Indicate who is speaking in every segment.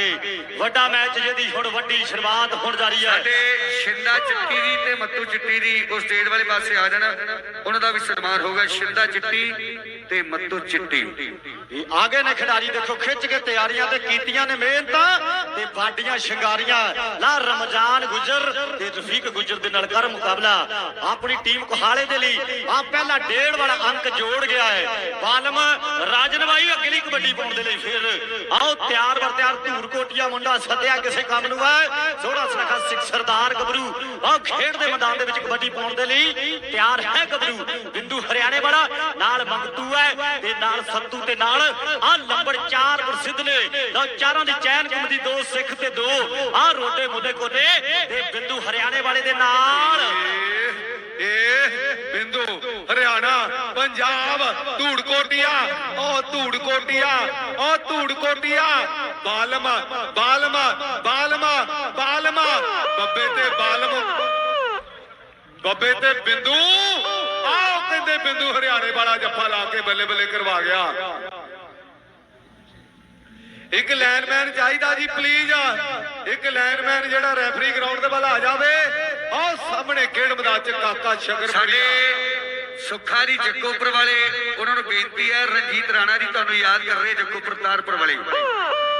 Speaker 1: ਰੱਖਾਂਗੇ ਵੱਡਾ ਮੈਚ ਜਿਹਦੀ ਹੁਣ ਵੱਡੀ ਸ਼ੁਰੂਆਤ ਹੋਣ ਜਾ ਰਹੀ ਹੈ।
Speaker 2: ਸਾਡੇ ਸ਼ਿੰਦਾ ਚਿੱਟੀ ਦੀ ਤੇ ਮੱਤੂ ਚਿੱਟੀ ਦੀ ਉਹ ਸਟੇਜ ਵਾਲੇ ਪਾਸੇ ਆ ਜਾਣ। ਉਹਨਾਂ ਦਾ ਵੀ ਸਨਮਾਨ ਹੋਗਾ ਸ਼ਿੰਦਾ ਚਿੱਟੀ ਤੇ ਮੱਤੂ ਚਿੱਟੀ।
Speaker 1: ਇਹ ਆਗੇ ਨੇ ਖਿਡਾਰੀ ਦੇਖੋ ਖਿੱਚ ਕੇ ਤਿਆਰੀਆਂ ਤੇ ਕੀਤੀਆਂ ਨੇ ਮਿਹਨਤਾਂ ਤੇ ਬਾਡੀਆਂ ਸ਼ਿੰਗਾਰੀਆਂ। ਲਾ ਰਮਜ਼ਾਨ ਗੁਜਰ ਤੇ ਰਫੀਕ ਗੁਜਰ ਦੇ ਨਾਲ ਕਰ ਮੁਕਾਬਲਾ ਆਪਣੀ ਟੀਮ ਕੋਹਾਲੇ ਦੇ ਲਈ ਆ ਪਹਿਲਾ ਡੇਢ ਵਾਲਾ ਅੰਕ ਜੋੜ ਗਿਆ ਹੈ ਬਾਲਮ ਰਾਜਨਵਾਈ ਅਗਲੀ ਕਬੱਡੀ ਪਾਉਣ ਦੇ ਲਈ ਫਿਰ ਆਓ ਤਿਆਰ ਵਰ ਤਿਆਰ ਧੂਰ ਕੋਟੀਆ ਮੁੰਡਾ ਸੱਦਿਆ ਕਿਸੇ ਕੰਮ ਨੂੰ ਹੈ ਸੋਹਣਾ ਸੁਨੱਖਾ ਸਿੱਖ ਸਰਦਾਰ ਗੱਭਰੂ ਆਓ ਖੇਡ ਦੇ ਮੈਦਾਨ ਦੇ ਵਿੱਚ ਕਬੱਡੀ ਪਾਉਣ ਦੇ ਲਈ ਤਿਆਰ ਹੈ ਗੱਭਰੂ ਬਿੰਦੂ ਹਰਿਆਣੇ ਵਾਲਾ ਨਾਲ ਮੰਗਤੂ ਹੈ ਤੇ ਨਾਲ ਸੰਤੂ ਤੇ ਨਾਲ ਆ ਲੰਬੜ ਚਾਰ ਪ੍ਰਸਿੱਧ ਨੇ ਲਓ ਚਾਰਾਂ ਦੀ ਚੈਨ ਕੁੰਮਦੀ ਦੋ ਸਿੱਖ ਤੇ ਦੋ ਆ ਰੋਟੇ ਮੁੰਡੇ ਕੋਨੇ ਤੇ ਬਿੰਦੂ ਹਰਿਆਣੇ ਵਾਲੇ ਦੇ ਨਾਲ।
Speaker 3: ਇਹ ਬਿੰਦੂ, ਹਰਿਆਣਾ, ਪੰਜਾਬ ਧੂੜ ਕੋਟੀਆ ਉਹ ਧੂੜ ਕੋਟੀਆ ਬਾਲਮਾ ਬਾਲਮਾ ਬਾਲਮਾ ਬਾਲਮਾ। ਬੱਬੇ ਤੇ ਬਾਲਮ। ਬੱਬੇ ਤੇ ਬਿੰਦੂ। ਆਓ ਕਹਿੰਦੇ ਬਿੰਦੂ ਹਰਿਆਣੇ ਵਾਲਾ ਜੱਫਾ ਲਾ ਕੇ ਬੱਲੇ ਬੱਲੇ ਕਰਵਾ ਗਿਆ। ਇੱਕ ਲਾਈਨਮੈਨ ਚਾਹੀਦਾ ਜੀ ਪਲੀਜ਼ ਇੱਕ ਲਾਈਨਮੈਨ ਜਿਹੜਾ ਰੈਫਰੀ ਗਰਾਊਂਡ ਦੇ ਵੱਲ ਆ ਜਾਵੇ ਆਹ ਸਾਹਮਣੇ ਖੇਡ ਮੈਦਾਨ ਚ ਕਾਕਾ ਸ਼ਗਰ
Speaker 2: ਸਾਡੇ ਸੁੱਖਾ ਦੀ ਜੱਗੋਪੁਰ ਵਾਲੇ ਉਹਨਾਂ ਨੂੰ ਬੇਨਤੀ ਹੈ ਰਣਜੀਤ ਰਾਣਾ ਜੀ ਤੁਹਾਨੂੰ ਯਾਦ ਕਰ ਰਹੇ ਜੱਗੋਪੁਰ ਤਾਰਪੁਰ ਵਾਲੇ।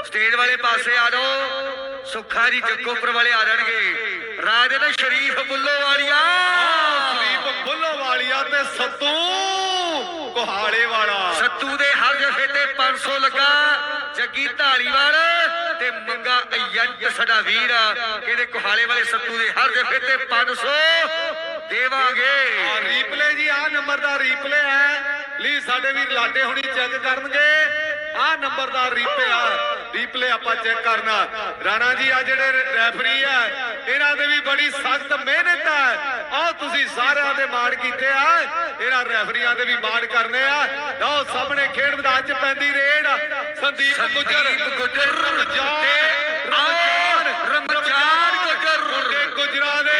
Speaker 2: ਸਟੇਜ ਵਾਲੇ ਪਾਸੇ ਆ ਜਾਓ ਸੁੱਖਾ ਜੀ ਜੱਗੋਪੁਰ ਵਾਲੇ ਆ ਜਾਣਗੇ। ਰਾਜੇ ਦੇ ਸ਼ਰੀਫ ਬੁੱਲੋ ਵਾਲੀਆ
Speaker 3: ਸਲੀਪ ਬੁੱਲੋ ਵਾਲੀਆ ਤੇ ਸੱਤੂ ਕੋਹਾੜੇ ਵਾਲਾ
Speaker 2: ਸੱਤੂ ਦੇ ਹਰ ਜਫੇ ਤੇ 500 ਲੱਗਾ। ਜੱਗੀ ਢਾਲੀਵਾਲ ਤੇ ਮੰਗਾ ਅਯੰਤ ਸਾਡਾ ਵੀਰ ਆ। ਕਹਿੰਦੇ ਕੋਹਾਲੇ ਵਾਲੇ ਸੱਤੂ ਦੇ ਹਰ ਜਫੇ ਤੇ 500 ਦੇਵਾਂਗੇ।
Speaker 3: ਰੀਪਲੇ ਜੀ ਆ ਨੰਬਰ ਦਾ ਰੀਪਲੇ ਹੈ। ਲਈ ਸਾਡੇ ਵੀਰ ਲਾਡੇ ਹੁਣੀ ਚੈੱਕ ਕਰਨਗੇ। ਆ ਨੰਬਰ ਦਾ ਰੀਪਲੇ ਆ। ਰੀਪਲੇ ਆਪਾਂ ਚੈੱਕ ਕਰਨਾ। ਰਾਣਾ ਜੀ ਆ ਜਿਹੜੇ ਰੈਫਰੀ ਆ ਇਹਨਾਂ ਦੇ ਵੀ ਬੜੀ ਸਖਤ ਮਿਹਨਤ ਹੈ। ਆਹ ਤੁਸੀਂ ਸਾਰਿਆਂ ਦੇ ਮਾਣ ਕੀਤੇ ਆ। ਇਹਨਾਂ ਰੈਫਰੀਆਂ ਦੇ ਵੀ ਮਾਣ ਕਰਨੇ ਆ। ਲਓ ਸਾਹਮਣੇ ਖੇਡ ਮੈਦਾਨ ਚ ਪੈਂਦੀ ਰੇਡ। ਸੰਦੀਪ ਗੁੱਜਰ।
Speaker 2: ਗੁੱਜਰ। ਤੇ ਆਹ ਰਮਜ਼ਾਨ ਗੁੱਜਰ।
Speaker 3: ਮੁੰਡੇ ਗੁਜਰਾਂ ਦੇ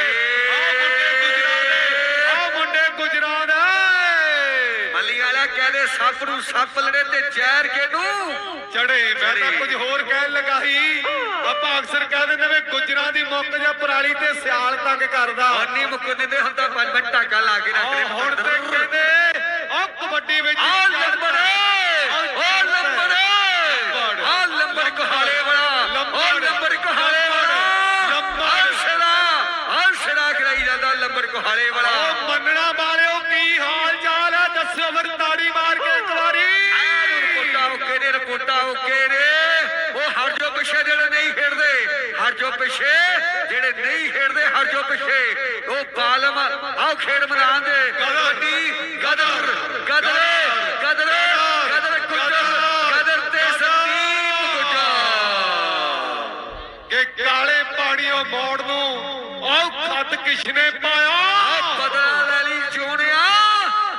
Speaker 3: ਆਹ ਮੁੰਡੇ ਗੁਜਰਾਂ ਦੇ ਆਹ ਮੁੰਡੇ ਗੁਜਰਾਂ ਦੇ
Speaker 2: ਮੱਲੀ ਵਾਲਾ ਕਹਿੰਦੇ ਸੱਪ ਨੂੰ ਸੱਪ ਲੜੇ ਤੇ ਜ਼ਹਿਰ ਕਿਹਨੂੰ?
Speaker 3: ਚੜੇ ਮੈਂ ਤਾਂ ਕੁਝ ਹੋਰ ਕਹਿਣ ਲੱਗਾ ਸੀ। ਆਪਾਂ ਅਕਸਰ ਕਹਿ ਦਿੰਦੇ ਵੀ ਗੁਜਰਾਂ ਦੀ ਮੁੱਕ ਜਾਂ ਪਰਾਲੀ ਤੇ ਸਿਆਲ ਤੰਗ ਕਰਦਾ।
Speaker 2: ਆਨੀ ਮੁੱਕ ਦਿੰਦੇ ਹੁਣ ਤਾਂ ਪੰਜ ਮਿੰਟ ਟਾਕਾ ਲਾ ਕੇ ਰੱਖ
Speaker 3: ਆਹ ਹੁਣ ਤੇ ਕਹਿੰਦੇ ਆਹ ਕਬੱਡੀ ਵਿੱਚ
Speaker 2: ਆ ਲੰਬੜ ਓ ਲੰਬੜ ਆ ਲੰਬੜ ਕਹਾਲੇ ਵਾਲਾ ਓ ਲੰਬੜ ਕਹਾਲੇ ਵਾਲਾ ਲੰਬੜ ਛੜਾ ਆ ਛੜਾ ਕਰਾਈ ਜਾਂਦਾ ਲੰਬੜ ਕਹਾਲੇ ਵਾਲਾ
Speaker 3: ਉਹ ਮੰਨਣਾ ਵਾਲਿਓ ਕੀ ਹਾਲ ਚਾਲ ਹੈ ਦੱਸੋ ਫਿਰ ਤਾੜੀ ਮਾਰ ਕੇ ਇੱਕ ਵਾਰੀ
Speaker 2: ਰਿਪੋਰਟਾਂ ਓਕੇ ਨੇ ਰਿਪੋਰਟਾਂ ਓਕੇ ਨੇ ਉਹ ਹਰ ਜੋ ਪਿੱਛੇ ਜਿਹੜੇ ਨਹੀਂ ਖੇਡਦੇ ਹਰ ਜੋ ਪਿੱਛੇ ਜਿਹੜੇ ਨਹੀਂ ਖੇਡਦੇ ਹਰ ਜੋ ਪਿੱਛੇ। ਉਹ ਬਾਲਮ ਆਓ ਖੇਡ ਮੈਦਾਨ ਦੇ। ਕਬੱਡੀ ਗਦਰ ਗਦਰ ਗਦਰ ਗਦਰ ਗੁੱਜਰ ਗਦਰ ਤੇ ਸੰਦੀਪ ਗੁੱਜਰ।
Speaker 3: ਕਿ ਕਾਲੇ ਪਾਣੀਓ ਮੋੜ ਨੂੰ ਆਹ ਖੱਤ ਕਿਸ਼ਨੇ ਪਾਇਆ।
Speaker 2: ਬਦਲਾ ਲੈ ਲਈ ਜੋਣਿਆ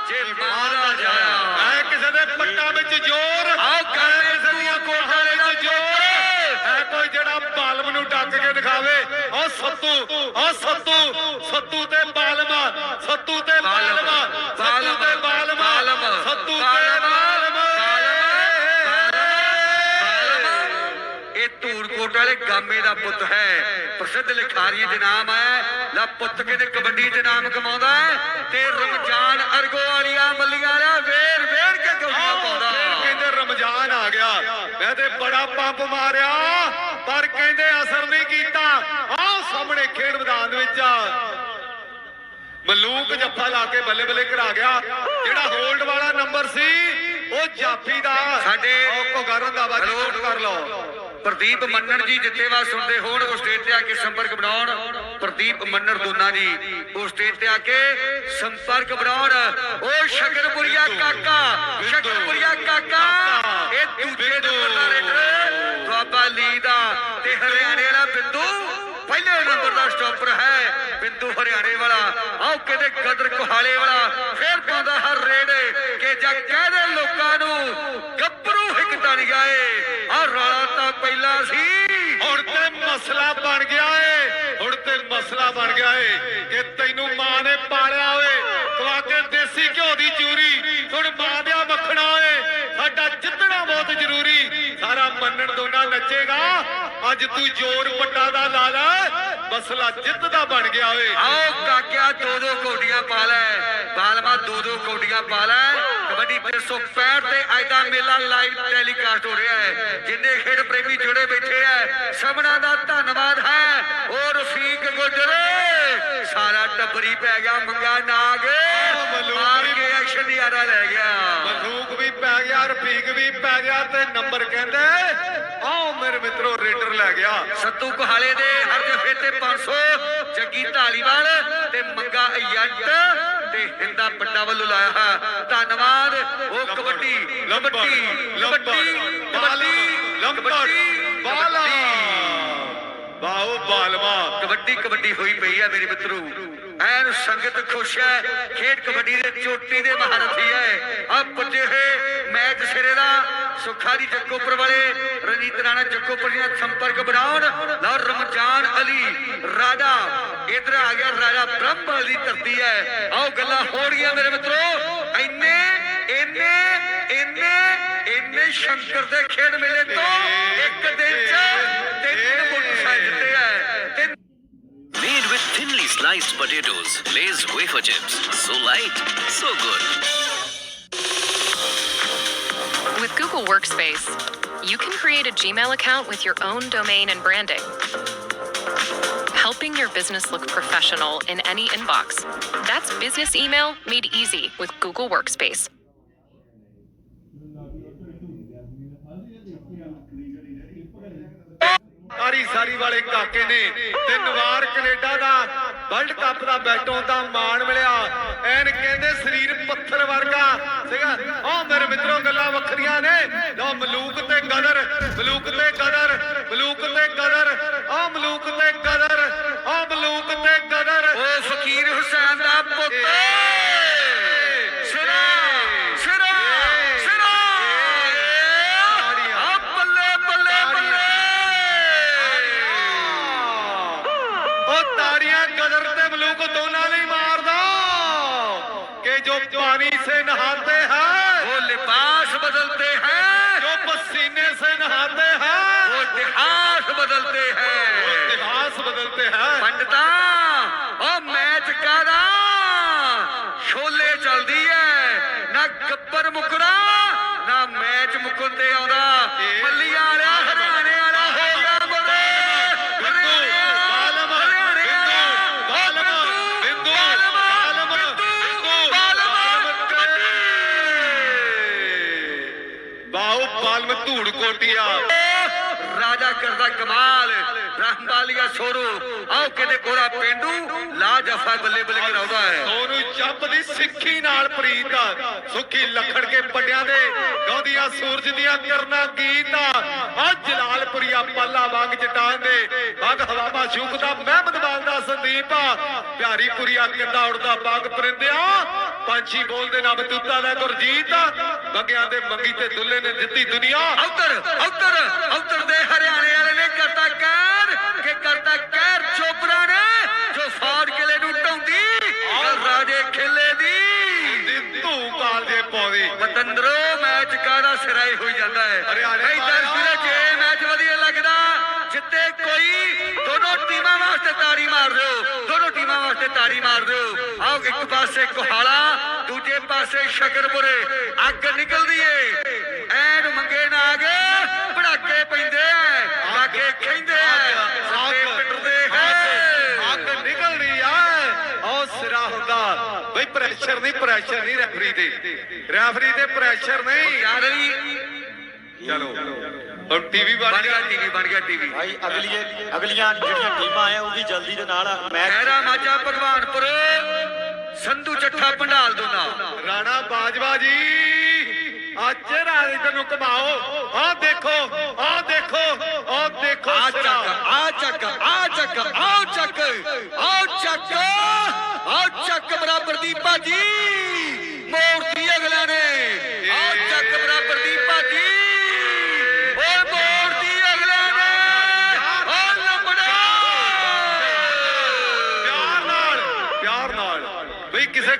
Speaker 2: ਜੇ ਮਾਰਾ ਜਾਇਆ।
Speaker 3: ਐ ਕਿਸੇ ਦੇ ਪੱਟਾਂ ਵਿੱਚ ਜ਼ੋਰ।
Speaker 2: ਆਓ ਕਾਲੇ
Speaker 3: ਕਿਸੇ ਦੀਆਂ ਕੋਠਾਂ ਵਿੱਚ ਜ਼ੋਰ ਐ ਕੋਈ ਜਿਹੜਾ ਬਾਲਮ ਨੂੰ ਡੱਕ ਕੇ ਦਿਖਾਵੇ। ਉਹ ਸੱਤੂ ਉਹ ਸੱਤੂ ਸੱਤੂ ਤੇ ਬਾਲਮ ਸੱਤੂ ਤੇ ਬਾਲਮ ਸੱਤੂ ਤੇ ਬਾਲਮ ਸੱਤੂ ਤੇ ਬਾਲਮ
Speaker 2: ਇਹ ਧੂਰਕੋਟ ਵਾਲੇ ਗਾਮੇ ਦਾ ਪੁੱਤ ਹੈ। ਪ੍ਰਸਿੱਧ ਲਿਖਾਰੀ ਦੇ ਨਾਮ ਹੈ। ਲਾ ਪੁੱਤ ਕਿਤੇ ਕਬੱਡੀ ਦੇ ਨਾਮ ਕਮਾਉਂਦਾ ਹੈ? ਤੇ ਰਮਜ਼ਾਨ ਅਰਗੋ ਵਾਲੀਆ ਮੱਲੀਆਂ ਵਾਲਾ ਵੇਰ ਵੇਰ ਕੇ ਗੋਲੀਆਂ ਪਾਉਂਦਾ?
Speaker 3: ਰਮਜ਼ਾਨ ਆ ਗਿਆ। ਮੈਂ ਤੇ ਬੜਾ ਪੰਪ ਮਾਰਿਆ ਪਰ ਕਹਿੰਦੇ ਅਸਰ ਨਹੀਂ ਕੀਤਾ। ਆਹ ਸਾਹਮਣੇ ਖੇਡ ਮੈਦਾਨ ਵਿੱਚ ਮਲੂਕ ਜੱਫਾ ਲਾ ਕੇ ਬੱਲੇ ਬੱਲੇ ਕਰਾ ਗਿਆ। ਜਿਹੜਾ ਹੋਲਡ ਵਾਲਾ ਨੰਬਰ ਸੀ ਉਹ ਜਾਫੀ ਦਾ।
Speaker 2: ਸਾਡੇ-
Speaker 3: ਉਹ ਕੋ ਗਰਨ ਦਾ ਬਾਜੀ
Speaker 2: ਹੈਲੋ।
Speaker 3: ਨੋਟ ਕਰ ਲਓ।
Speaker 2: ਪ੍ਰਦੀਪ ਮੰਨਣ ਜੀ ਜਿੱਥੇ ਵਾ ਸੁਣਦੇ ਹੋਣ ਉਹ ਸਟੇਜ ਤੇ ਆ ਕੇ ਸੰਪਰਕ ਬਣਾਉਣ। ਪ੍ਰਦੀਪ ਮੰਨਣ ਦੋਨਾ ਜੀ ਉਹ ਸਟੇਜ ਤੇ ਆ ਕੇ ਸੰਪਰਕ ਬਣਾਉਣ। ਉਹ ਸ਼ਕਰਪੁਰੀਆ ਕਾਕਾ ਸ਼ਕਰਪੁਰੀਆ ਆਓ ਕਹਿੰਦੇ ਕਦਰ ਕੋਹਾਲੇ ਵਾਲਾ, ਫੇਰ ਪਾਉਂਦਾ ਹਰ ਰੇੜੇ ਕਿ ਜਾ ਕਹਦੇ ਲੋਕਾਂ ਨੂੰ ਗੱਭਰੂ ਹਿੱਕਦਾ ਨਹੀਂ ਗਏ ਆ ਰੌਲਾ ਤਾਂ ਪਹਿਲਾਂ ਸੀ।
Speaker 3: ਹੁਣ ਤੇ ਮਸਲਾ ਬਣ ਗਿਆ ਏ, ਹੁਣ ਤੇ ਮਸਲਾ ਬਣ ਗਿਆ ਏ ਕਿ ਤੈਨੂੰ ਮਾਂ ਨੇ ਪਾਲਿਆ ਓਏ ਖਵਾ ਕੇ ਦੇਸੀ ਘਿਓ ਦੀ ਚੂਰੀ ਹੁਣ ਮਾਂ ਦਾ ਜਿੱਤਣਾ ਬਹੁਤ ਜ਼ਰੂਰੀ। ਸਾਰਾ ਮੰਨਣ ਦੋਨਾ ਨੱਚੇਗਾ। ਅੱਜ ਤੂੰ ਜੋਰ ਪੱਟਾ ਦਾ ਲਾ ਲੈ ਮਸਲਾ ਜਿੱਤ ਦਾ ਬਣ ਗਿਆ ਓਏ।
Speaker 2: ਆਓ ਕਾਕਿਆ ਦੋ ਦੋ ਕੌਡੀਆਂ ਪਾ ਲੈ। ਬਾਲਮਾ ਦੋ ਦੋ ਕੌਡੀਆਂ ਪਾ ਲੈ। ਕਬੱਡੀ 365 ਤੇ ਅੱਜ ਦਾ ਮੇਲਾ ਲਾਈਵ ਟੈਲੀਕਾਸਟ ਹੋ ਰਿਹਾ ਹੈ। ਜਿੰਨੇ ਖੇਡ ਪ੍ਰੇਮੀ ਜੁੜੇ ਬੈਠੇ ਐ ਸਭਨਾਂ ਦਾ ਧੰਨਵਾਦ ਹੈ। ਉਹ ਰਫੀਕ ਗੁੱਜਰ ਸਾਰਾ ਟੱਬਰੀ ਪੈ ਗਿਆ ਮੰਗਾ ਨਾਗ। ਮਾਰ ਕੇ ਐਕਸ਼ਨ ਯਾਰਾ ਲੈ ਗਿਆ।
Speaker 3: ਗਿਆ ਰਫੀਕ ਵੀ ਪੈ ਗਿਆ ਤੇ ਨੰਬਰ ਕਹਿੰਦੇ ਆਓ ਮੇਰੇ ਮਿੱਤਰੋ ਰੇਡਰ ਲੈ ਗਿਆ।
Speaker 2: ਸੱਤੂ ਕੋਹਾਲੇ ਦੇ ਹਰ ਜਫੇ ਤੇ 500 ਜੱਗੀ ਢਾਲੀਵਾਲ ਤੇ ਮੰਗਾ ਏਜੰਟ ਤੇ ਹਿੰਦਾ ਪੱਡਾ ਵੱਲੋਂ ਲਾਇਆ ਹੈ ਧੰਨਵਾਦ। ਉਹ ਕਬੱਡੀ ਕਬੱਡੀ ਕਬੱਡੀ ਕਬੱਡੀ
Speaker 3: ਲੰਬੜ
Speaker 2: ਕਬੱਡੀ
Speaker 3: ਬਾਲਾ। ਬਾਓ ਬਾਲਵਾ।
Speaker 2: ਕਬੱਡੀ ਕਬੱਡੀ ਹੋਈ ਪਈ ਹੈ ਮੇਰੇ ਮਿੱਤਰੋ। ਐਨ ਸੰਗਤ ਖੁਸ਼ ਹੈ। ਖੇਡ ਕਬੱਡੀ ਦੇ ਚੋਟੀ ਦੇ ਮਹਾਰਥੀ ਹੈ। ਆ ਪੁੱਜੇ ਸਿਰੇ ਦਾ ਸੁਖਾ ਦੀ ਜੱਗੋਪੁਰ ਵਾਲੇ ਰਣਜੀਤ ਰਾਣਾ ਜੱਗੋਪੁਰ ਦੀਆਂ ਸੰਪਰਕ ਬਣਾਉਣ ਲਓ ਰਮਜ਼ਾਨ ਅਲੀ ਰਾਜਾ ਇਧਰ ਆ ਗਿਆ ਰਾਜਾ ਬ੍ਰਹਮਪਾਲ ਦੀ ਧਰਤੀ ਹੈ ਆਓ ਗੱਲਾਂ ਹੋਣਗੀਆਂ ਮੇਰੇ ਮਿੱਤਰੋ ਇੰਨੇ ਇੰਨੇ ਇੰਨੇ ਇੰਨੇ ਸ਼ੰਕਰ ਦੇ ਖੇਡ ਮੇਲੇ ਤੋਂ ਇੱਕ ਦਿਨ ਚ ਤਿੰਨ ਮੋਟਰਸਾਈਕਲ ਜਿੱਤੇ ਹੈ ਤਿੰਨ
Speaker 4: Made with thinly sliced potatoes, Lay's wafer chips. So light, so good.
Speaker 5: With Google Workspace, you can create a Gmail account with your own domain and branding, helping your business look professional in any inbox. That's business email made easy with Google Workspace.
Speaker 3: ਸਾਰੀ ਸਾਰੀ ਵਾਲੇ ਕਾਕੇ ਨੇ। ਤਿੰਨ ਵਾਰ Canada ਦਾ world cup ਦਾ ਬੈਟੋਂ ਦਾ ਮਾਣ ਮਿਲਿਆ। ਐਨ ਕਹਿੰਦੇ ਸਰੀਰ ਪੱਥਰ ਵਰਗਾ। ਸੀਗਾ। ਉਹ ਮੇਰੇ ਮਿੱਤਰੋ, ਗੱਲਾਂ ਵੱਖਰੀਆਂ ਨੇ। ਲਓ, ਮਲੂਕ ਤੇ ਗਦਰ, ਮਲੂਕ ਤੇ ਗਦਰ, ਮਲੂਕ जो पानी से नहाते हैं।
Speaker 2: वो लिबास बदलते हैं।
Speaker 3: जो पसीने से नहाते हैं।
Speaker 2: वो इतिहास बदलते हैं।
Speaker 3: इतिहास बदलते हैं।
Speaker 2: पंडिता और मैच का ना छोले चलती
Speaker 3: है। ना गब्बर मुकरा ना मैच मुकुंदे आंदा मल्ली ਧੂੜ
Speaker 2: ਰਾਜਾ ਕਰਦਾ ਕਮਾਲ ਰਹਿਮਾਲੀਆ ਸੋਰੂ। ਆਓ ਕਿਤੇ ਕੋਰਾ ਪਿੰਡੂ ਲਾ ਜਫਾ ਬੱਲੇ ਬੱਲੇ ਕਰਾਉਂਦਾ ਹੈ।
Speaker 3: ਸੋਨੂੰ ਚੱਪ ਦੀ ਸਿੱਖੀ ਨਾਲ ਪ੍ਰੀਤ ਸੁੱਖੀ ਲੱਖੜ ਕੇ ਵੱਡਿਆਂ ਦੇ, ਗਾਉਂਦੀਆਂ ਸੂਰਜ ਦੀਆਂ ਕਰਨਾ ਗੀਤ ਆ। ਜਲਾਲਪੁਰੀਆ ਪਾਲਾ ਵਾਂਗ ਚਟਾਨ ਦੇ, ਬਾਗ ਹਵਾਵਾ ਸ਼ੂਕਦਾ ਮਹਿਮਦ ਦਾ ਸੰਦੀਪ ਪਿਆਰੀ ਪੁਰੀਆ ਕਿੰਦਾ ਉੜਦਾ ਬਾਗ ਪਰਿੰਦਿਆ। ਪੰਛੀ ਬੋਲਦੇ ਨਾ ਬਤੂਤਾ ਦਾ ਗੁਰਜੀਤ ਬੱਗਿਆਂ ਦੇ ਮੰਗੀ ਤੇ ਦੁੱਲੇ ਨੇ ਦਿੱਤੀ ਦੁਨੀਆ।
Speaker 2: ਉਧਰ ਉਧਰ ਉਧਰ ਦੇ ਹਰਿਆਣੇ ਵਾਲੇ ਨੇ ਕਰਤਾ ਕਹਿਰ ਕਿ ਕਰਤਾ ਕਹਿਰ ਚੋਪੜਾ ਨੇ ਜੋ ਫਾੜ ਕਿਲੇ ਨੂੰ ਢਾਉਂਦੀ ਰਾਜੇ ਖੇਲੇ ਦੀ।
Speaker 3: ਦੀ ਧੂ ਕਾਲਜੇ ਪਾਉਂਦੀ।
Speaker 2: ਪਤੰਦਰੋ ਮੈਚ ਕਾਦਾ ਸਿਰਾਈ ਹੋਈ ਜਾਂਦਾ ਹੈ?
Speaker 3: ਹਰਿਆਣੇ
Speaker 2: ਜੇ ਮੈਚ ਵਧੀਆ ਲੱਗਦਾ ਜਿੱਤੇ ਕੋਈ ਦੋਨੋਂ ਟੀਮਾਂ ਵਾਸਤੇ ਤਾੜੀ ਮਾਰ ਦਿਓ। ਦੋਨੋਂ ਟੀਮਾਂ ਵਾਸਤੇ ਤਾੜੀ ਮਾਰ ਦਿਓ। ਆਓ ਇੱਕ ਪਾਸੇ ਕੋਹਾਲਾ ਦੂਜੇ ਪਾਸੇ ਸ਼ਕਰਪੁਰੇ ਅੱਗ ਨਿਕਲਦੀ ਏ। ਐਨ ਮੰਗੇ ਨਾਗ ਪੜਾਕੇ ਪੈਂਦੇ ਐ ਲਾਗੇ ਖੈਂਦੇ ਐ ਸੱਤੇ ਪਿੱਟਦੇ ਹੈ।
Speaker 3: ਅੱਗ ਨਿਕਲਦੀ ਆ ਉਹ ਸਿਰਾ ਹੁੰਦਾ। ਬਈ ਪ੍ਰੈਸ਼ਰ ਨਹੀਂ ਪ੍ਰੈਸ਼ਰ ਨਹੀਂ ਰੈਫਰੀ ਤੇ। ਰੈਫਰੀ ਤੇ ਪ੍ਰੈਸ਼ਰ ਨਹੀਂ।
Speaker 2: ਯਾਰ।
Speaker 3: ਚਲੋ ਹੁਣ ਟੀਵੀ ਬਣ ਗਿਆ।
Speaker 2: ਟੀਵੀ ਬਣ ਗਿਆ ਟੀਵੀ
Speaker 1: ਭਾਈ ਅਗਲੀ ਅਗਲੀਆਂ ਜਿਹੜੀਆਂ ਟੀਮਾਂ ਆ ਉਹ ਵੀ ਜਲਦੀ ਦੇ ਨਾਲ ਮੈਚ
Speaker 2: ਖੈਰਾ ਮਾਝਾ ਭਗਵਾਨਪੁਰ। ਸੰਧੂ ਚੱਠਾ ਪੰਡਾਲ ਦੋਨਾ
Speaker 3: ਰਾਣਾ ਬਾਜਵਾ ਜੀ ਅੱਜ ਇਧਰ ਨੂੰ ਘਮਾਓ। ਆਹ ਦੇਖੋ ਆਹ ਦੇਖੋ ਆਹ ਦੇਖੋ
Speaker 2: ਆ। ਚੱਕ ਆ ਚੱਕ ਆ ਚੱਕ ਆ ਚੱਕ ਆ ਚੱਕ ਆ ਚੱਕ ਬਰਾਬਰ ਦੀ ਭਾਜੀ।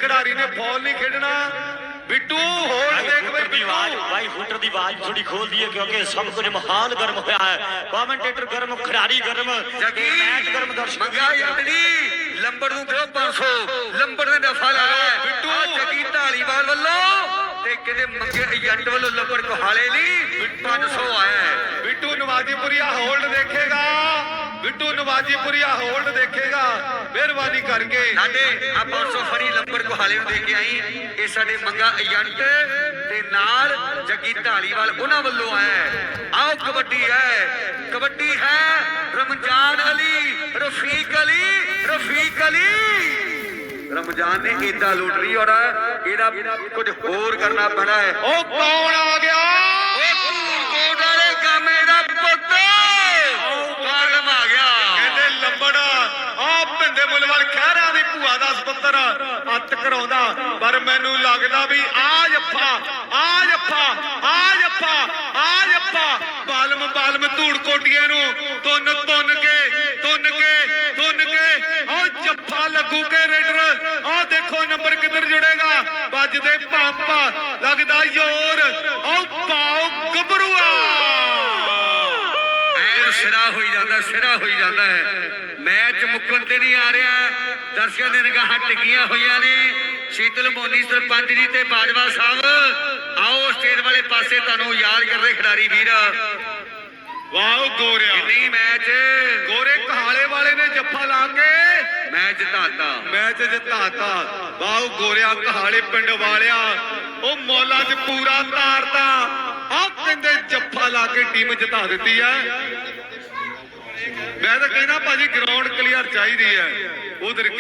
Speaker 3: ਖਿਡਾਰੀ ਨੇ ਫੌਲ ਨਹੀਂ ਖੇਡਣਾ। ਬਿੱਟੂ ਹੋਲਡ ਦੇਖ ਬਈ
Speaker 1: ਦੀ ਆਵਾਜ਼
Speaker 3: ਬਿੱਟੂ
Speaker 1: ਭਾਈ ਹੂਟਰ ਦੀ ਆਵਾਜ਼ ਥੋੜੀ ਖੋਲ ਦਈਏ ਕਿਉਂਕਿ ਸਭ ਕੁਝ ਮਾਹੌਲ ਗਰਮ ਹੋਇਆ ਹੈ। ਕਮੈਂਟੇਟਰ ਗਰਮ ਖਿਡਾਰੀ ਗਰਮ।
Speaker 2: ਜੱਗੀ
Speaker 1: ਮੈਚ ਗਰਮ ਦਰਸ਼ਕ
Speaker 2: ਮੰਗਾ ਯਾਦਨੀ ਲੰਬੜ ਨੂੰ ਦਿਓ 500 ਲੰਬੜ ਨੇ ਨਫਾ ਲੈਣਾ ਹੈ
Speaker 3: ਬਿੱਟੂ।
Speaker 2: ਜੱਗੀ ਢਾਲੀਵਾਲ ਵੱਲੋਂ। ਤੇ ਕਿਤੇ ਮੰਗੇ ਏਜੰਟ ਵੱਲੋਂ ਲੰਬੜ ਕੋਹਾਲੇ ਲਈ। 500 ਆਇਆ
Speaker 3: ਬਿੱਟੂ ਨਵਾਜੀਪੁਰੀਆ ਹੋਲਡ ਦੇਖੇਗਾ। ਬਿੱਟੂ ਨਵਾਜੀਪੁਰੀਆ ਹੋਲਡ ਦੇਖੇਗਾ ਮਿਹਰਬਾਨੀ ਕਰਕੇ।
Speaker 2: ਸਾਡੇ ਆ 500 ਫੜੀ ਲੰਬੜ ਕੋਹਾਲੇ ਨੂੰ ਦੇ ਕੇ ਆਈ। ਇਹ ਸਾਡੇ ਮੰਗਾ ਏਜੰਟ ਤੇ ਨਾਲ ਜੱਗੀ ਢਾਲੀਵਾਲ ਉਹਨਾਂ ਵੱਲੋਂ ਆਇਆ ਹੈ। ਆਓ ਕਬੱਡੀ ਹੈ। ਕਬੱਡੀ ਹੈ ਰਮਜ਼ਾਨ ਅਲੀ ਰਫੀਕ ਅਲੀ ਰਫੀਕ ਅਲੀ। ਰਮਜ਼ਾਨ ਨੇ ਏਦਾਂ ਲੁੱਟ ਰਹੀ ਔਰ ਇਹਦਾ ਕੁਝ ਹੋਰ ਕਰਨਾ ਪੈਣਾ ਹੈ।
Speaker 3: ਉਹ ਕੌਣ ਆ ਗਿਆ
Speaker 2: ਉਹ ਕੋਟ ਵਾਲੇ ਕਾਮੇ ਦਾ ਪੁੱਤ ਕਾਲਮ ਆ ਗਿਆ
Speaker 3: ਕਹਿੰਦੇ ਲੰਬੜ ਆ ਭਿੰਦੇ ਮੁੱਲਵਾਲ ਖਹਿਰਾ ਦੀ ਭੂਆ ਅੱਤ ਕਰਾਉਂਦਾ ਪਰ ਮੈਨੂੰ ਲੱਗਦਾ ਵੀ ਆ ਜੱਫਾ ਆ ਜੱਫਾ ਆ ਜੱਫਾ ਆ ਜੱਫਾ। ਬਾਲਮ ਬਾਲਮ ਧੂੜ ਕੋਟੀਏ ਨੂੰ ਤੁੰਨ ਤੁੰਨ ਕੇ ਤੁੰਨ ਕੇ ਤੁੰਨ ਕੇ। ਆ ਜੱਫਾ ਲੱਗੂ ਕੇ ਰੇਡਰ ਆ ਦੇਖੋ ਨੰਬਰ ਕਿੱਧਰ ਜੁੜੇਗਾ। ਵੱਜਦੇ ਪੰਪ, ਲੱਗਦਾ ਜ਼ੋਰ ਉਹ ਪਾਓ ਗੱਭਰੂਆ
Speaker 2: ਐਨ ਸਿਰਾ ਹੋਈ ਜਾਂਦਾ, ਸਿਰਾ ਹੋਈ ਜਾਂਦਾ ਹੈ। ਮੁੱਕਣ ਤੇ ਨਹੀਂ ਆ ਰਿਹਾ। ਦਰਸ਼ਕਾਂ ਦੇ ਨਿਗਾਹਾਂ ਟਿਕੀਆਂ ਹੋਈਆਂ ਨੇ। ਸ਼ੀਤਲ ਮੋਨੀ ਸਰਪੰਚ ਜੀ ਤੇ ਬਾਜਵਾ ਸਾਹਿਬ ਆਓ ਸਟੇਜ ਵਾਲੇ ਪਾਸੇ ਤੁਹਾਨੂੰ ਯਾਦ ਕਰਦੇ ਖਿਡਾਰੀ ਵੀਰ।
Speaker 3: ਵਾਓ ਗੋਰਿਆ।
Speaker 2: ਕਿੰਨੀ ਮੈਚ।
Speaker 3: ਗੋਰੇ ਕਹਾਲੇ ਵਾਲੇ ਨੇ ਜੱਫਾ ਲਾ ਕੇ।
Speaker 2: ਮੈਚ ਜਿਤਾਤਾ।
Speaker 3: ਮੈਚ ਜਿਤਾਤਾ। ਵਾਓ ਗੋਰਿਆ ਕਹਾਲੇ ਪਿੰਡ ਵਾਲਿਆ। ਉਹ ਮੌਲਾ 'ਚ ਪੂਰਾ ਤਾਰਤਾ। ਆਹ ਕਹਿੰਦੇ ਜੱਫਾ ਲਾ ਕੇ ਟੀਮ ਜਿਤਾ ਦਿੱਤੀ ਹੈ। ਮੈਂ ਤਾਂ ਕਹਿੰਦਾ ਭਾਜੀ ਗਰਾਊਂਡ ਕਲੀਅਰ ਚਾਹੀਦੀ ਹੈ। ਉਹ ਤਰੀਕੇ